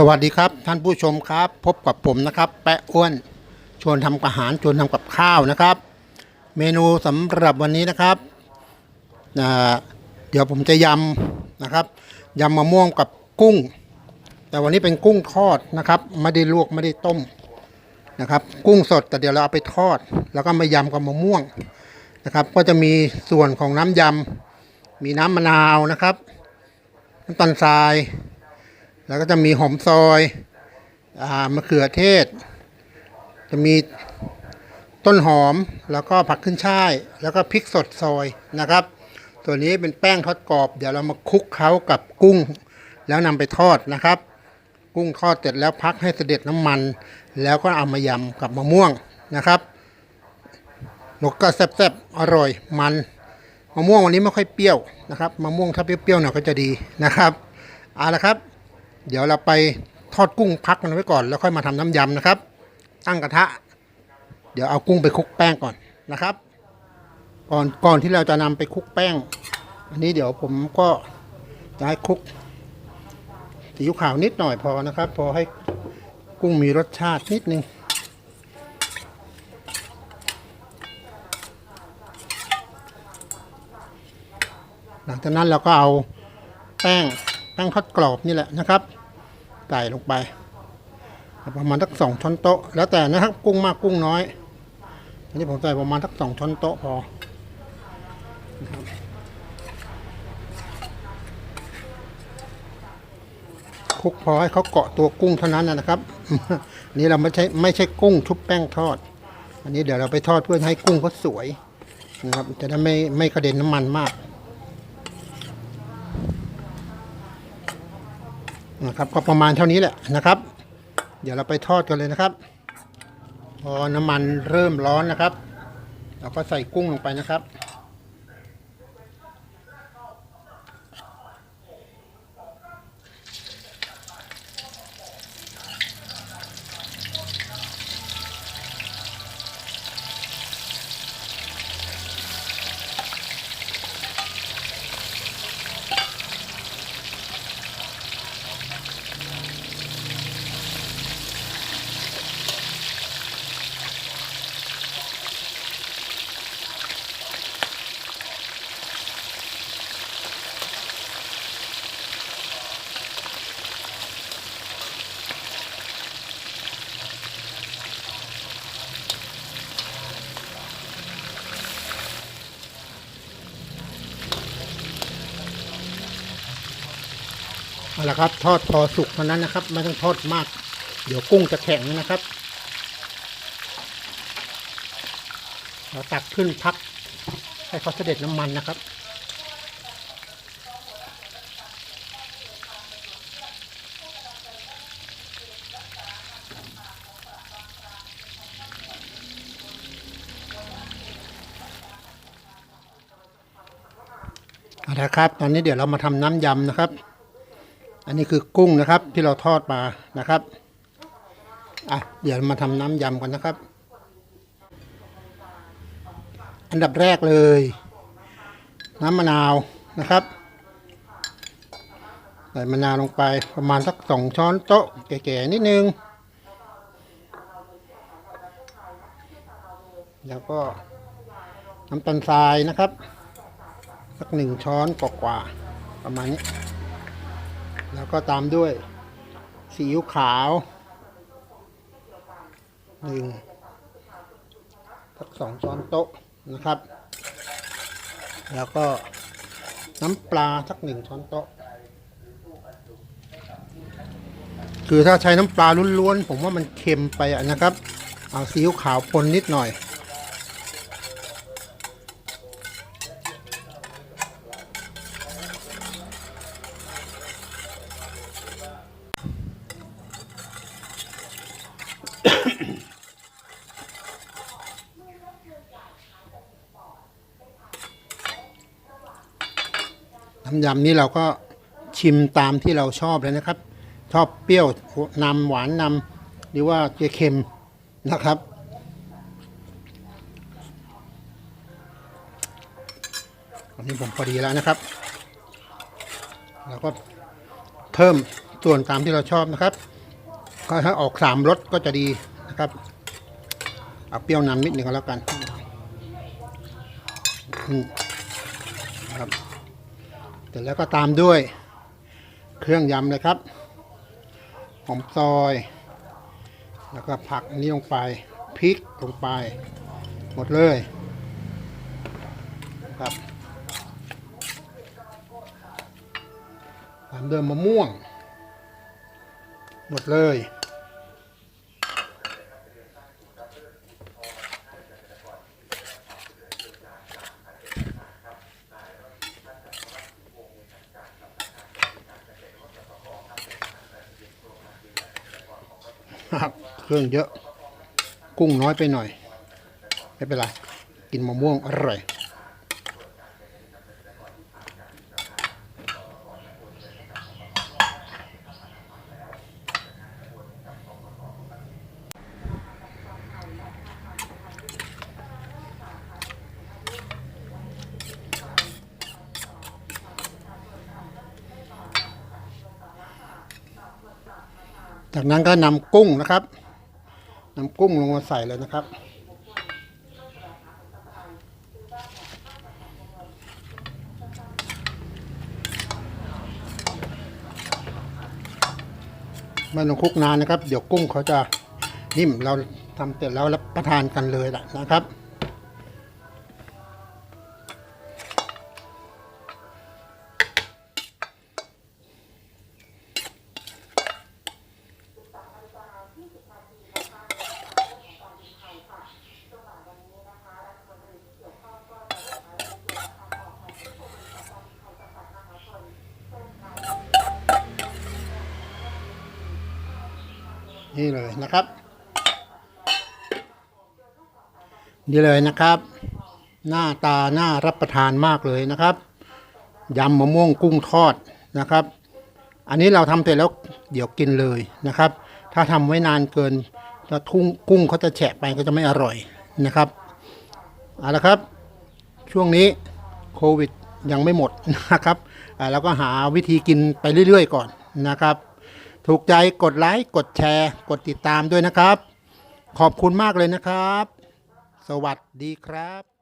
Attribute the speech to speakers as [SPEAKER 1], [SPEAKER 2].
[SPEAKER 1] สวัสดีครับท่านผู้ชมครับ พบกับผมนะครับ แปะอ้วนชวนทำอาหารชวนทำกับข้าวนะครับ เมนูสำหรับวันนี้นะครับเดี๋ยวผมจะยำนะครับยำมะม่วงกับกุ้ง แต่วันนี้เป็นกุ้งทอดนะครับไม่ได้ลวกไม่ได้ต้มนะครับ กุ้งสดแต่เดี๋ยวเราเอาไปทอด แล้วก็มายำกับมะม่วงนะครับ ก็จะมีส่วนของน้ำยำมีน้ำมะนาวนะครับน้ำตาลทราย แล้วก็จะมีหอมซอยอามะเขือเทศ จะมีต้นหอมแล้วก็ผักขึ้นช่าย แล้วก็พริกสดซอยนะครับ ตัวนี้เป็นแป้งทอดกรอบ เดี๋ยวเรามาคลุกเคล้ากับกุ้ง แล้วนำไปทอดนะครับ กุ้งทอดเสร็จแล้วพักให้เสด็จน้ำมัน แล้วก็เอามายำกับมะม่วงนะครับนกก็แซ่บๆอร่อยมันมะม่วงวันนี้ไม่ค่อยเปรี้ยวนะครับมะม่วงถ้าเปรี้ยวๆหน่อยก็จะดีนะครับเอาละครับ เดี๋ยวเราไปทอดกุ้งพักกันไว้ก่อน แล้วค่อยมาทำน้ำยำนะครับ ตั้งกระทะ เดี๋ยวเอากุ้งไปคลุกแป้งก่อนนะครับ ก่อนก่อนที่เราจะนำไปคลุกแป้ง อันนี้เดี๋ยวผมก็จะให้คลุกซีอิ๊วขาวนิดหน่อยพอนะครับ พอให้กุ้งมีรสชาตินิดนึงหลังจากนั้นเราก็เอาแป้ง แป้งทอดกรอบนี่แหละนะครับใส่ลงไป ประมาณสักสองช้อนโต๊ะ แล้วแต่นะครับกุ้งมากกุ้งน้อยอันนี้ผมใส่ประมาณสักสองช้อนโต๊ะพอคลุกพอให้เขาเกาะตัวกุ้งเท่านั้นนะนะครับอันนี้เราไม่ใช่ไม่ใช่กุ้งชุบแป้งทอด อันนี้เดี๋ยวเราไปทอดเพื่อให้กุ้งเขาสวยนะครับจะได้ไม่ไม่กระเด็นน้ำมันมาก นะครับ ก็ประมาณเท่านี้แหละนะครับ เดี๋ยวเราไปทอดกันเลยนะครับ พอน้ำมันเริ่มร้อนนะครับ เราก็ใส่กุ้งลงไปนะครับ เอาละครับ ทอดพอสุกเท่านั้นนะครับ ไม่ต้องทอดมาก เดี๋ยวกุ้งจะแข็งนะครับ เราตักขึ้นพักให้เขาเสด็จน้ำมันนะครับเอาละครับ ตอนนี้เดี๋ยวเรามาทำน้ำยำนะครับ อันนี้คือกุ้งนะครับที่เราทอดมานะครับอะเดี๋ยวมาทำน้ำยำกันนะครับ อันดับแรกเลย น้ำมะนาวนะครับใส่มะนาวลงไปประมาณสักสองช้อนโต๊ะแก่ๆนิดนึง แล้วก็น้ำตาลทรายนะครับ สักหนึ่งช้อนกว่าๆประมาณนี้ แล้วก็ตามด้วยซีอิ๊วขาวหนึ่งสักสองช้อนโต๊ะนะครับ แล้วก็น้ำปลาสักหนึ่งช้อนโต๊ะ คือถ้าใช้น้ำปลาล้วนๆผมว่ามันเค็มไปะนะครับ เอาซีอิ๊วขาวปนนิดหน่อย ยำนี้เราก็ชิมตามที่เราชอบเลยนะครับ ชอบเปรี้ยวนำหวานนำหรือว่าจะเค็มนะครับ อันนี้ผมพอดีแล้วนะครับแล้วก็เพิ่มส่วนตามที่เราชอบนะครับ ก็ถ้าออกสามรสก็จะดีนะครับเอาเปรี้ยวนำนิดหนึ่งก็แล้วกันอืม เสร็จแล้วก็ตามด้วยเครื่องยำเลยครับหอมซอย แล้วก็ผักอันนี้ลงไปพริกลงไป หมดเลยครับตามด้วยมะม่วง หมดเลย ครับ เครื่องเยอะ กุ้งน้อยไปหน่อย ไม่เป็นไร กินมะม่วงอร่อย จากนั้นก็นำกุ้งนะครับนำกุ้งลงมาใส่เลยนะครับ ไม่ต้องคลุกนานนะครับ เดี๋ยวกุ้งเขาจะนิ่มเราทำเสร็จแล้วรับประทานกันเลยล่ะนะครับ นี่เลยนะครับ นี่เลยนะครับ หน้าตาน่ารับประทานมากเลยนะครับยำมะม่วงกุ้งทอดนะครับ อันนี้เราทำเสร็จแล้วเดี๋ยวกินเลยนะครับ ถ้าทำไว้นานเกินถ้าทุ่งกุ้งเขาจะแฉะไปก็จะไม่อร่อยนะครับเอาละครับ ช่วงนี้โควิดยังไม่หมดนะครับเราก็หาวิธีกินไปเรื่อยๆ ก่อนนะครับ ถูกใจกดไลค์กดแชร์ กดติดตามด้วยนะครับ ขอบคุณมากเลยนะครับ สวัสดีครับ